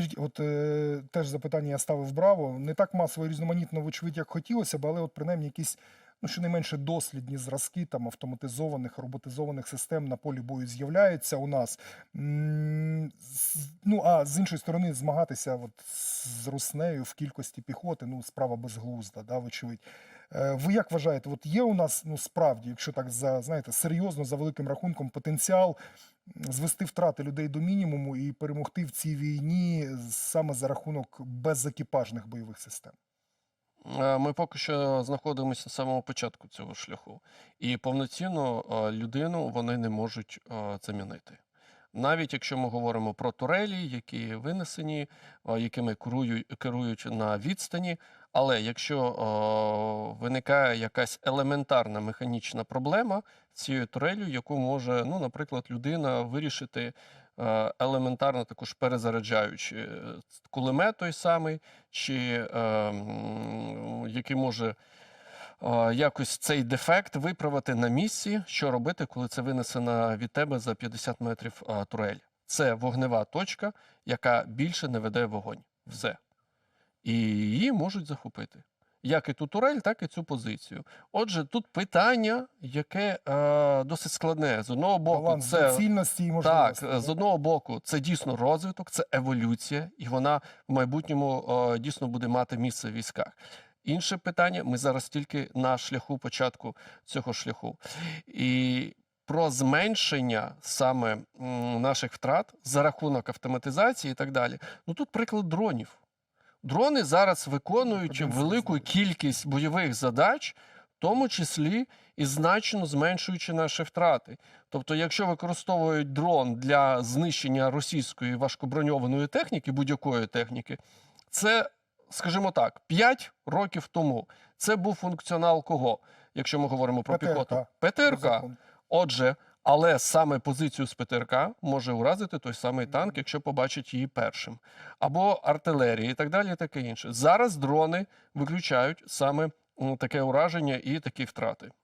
Скажіть, от е, теж запитання я ставив браво. Не так масово і різноманітно, вочевидь, як хотілося б, але от принаймні якісь ну, щонайменше дослідні зразки там автоматизованих, роботизованих систем на полі бою з'являються у нас. Ну а з іншої сторони, змагатися от з Руснею в кількості піхоти, ну справа безглузда, да, вочевидь. Е, Ви як вважаєте, от є у нас ну справді, якщо так за знаєте, серйозно за великим рахунком, потенціал звести втрати людей до мінімуму і перемогти в цій війні саме за рахунок безекіпажних бойових систем? Е, Ми поки що знаходимося на самому початку цього шляху, і повноцінно е, людину вони не можуть замінити. Навіть якщо ми говоримо про турелі, які винесені, е, якими керують, на відстані. Але якщо е, виникає якась елементарна механічна проблема цією турелью, яку може, ну, наприклад, людина вирішити е, елементарно, також перезаряджаючи е, кулемет той самий, чи е, який може якось цей дефект виправити на місці, що робити, коли це винесена від тебе за 50 метрів е, турель. Це вогнева точка, яка більше не веде вогонь. Все. І її можуть захопити. Як і ту турель, так і цю позицію. Отже, тут питання, яке е, досить складне. З одного боку, Баланс це доцільності і так, можливості. е, з одного боку, це дійсно розвиток, це еволюція, і вона в майбутньому е, дійсно буде мати місце в військах. Інше питання: ми зараз тільки на шляху початку цього шляху. І про зменшення саме наших втрат за рахунок автоматизації і так далі. Ну тут приклад дронів. Дрони зараз виконують велику кількість бойових задач, в тому числі і значно зменшуючи наші втрати. Тобто, якщо використовують дрон для знищення російської важкоброньованої техніки, будь-якої техніки, це, скажімо так, 5 років тому. Це був функціонал кого? Якщо ми говоримо про ПТРК. піхоту, ПТРК. Отже, але саме позицію з ПТРК може уразити той самий танк, якщо побачить її першим, або артилерія, і так далі, і таке інше. Зараз дрони виключають саме таке ураження і такі втрати.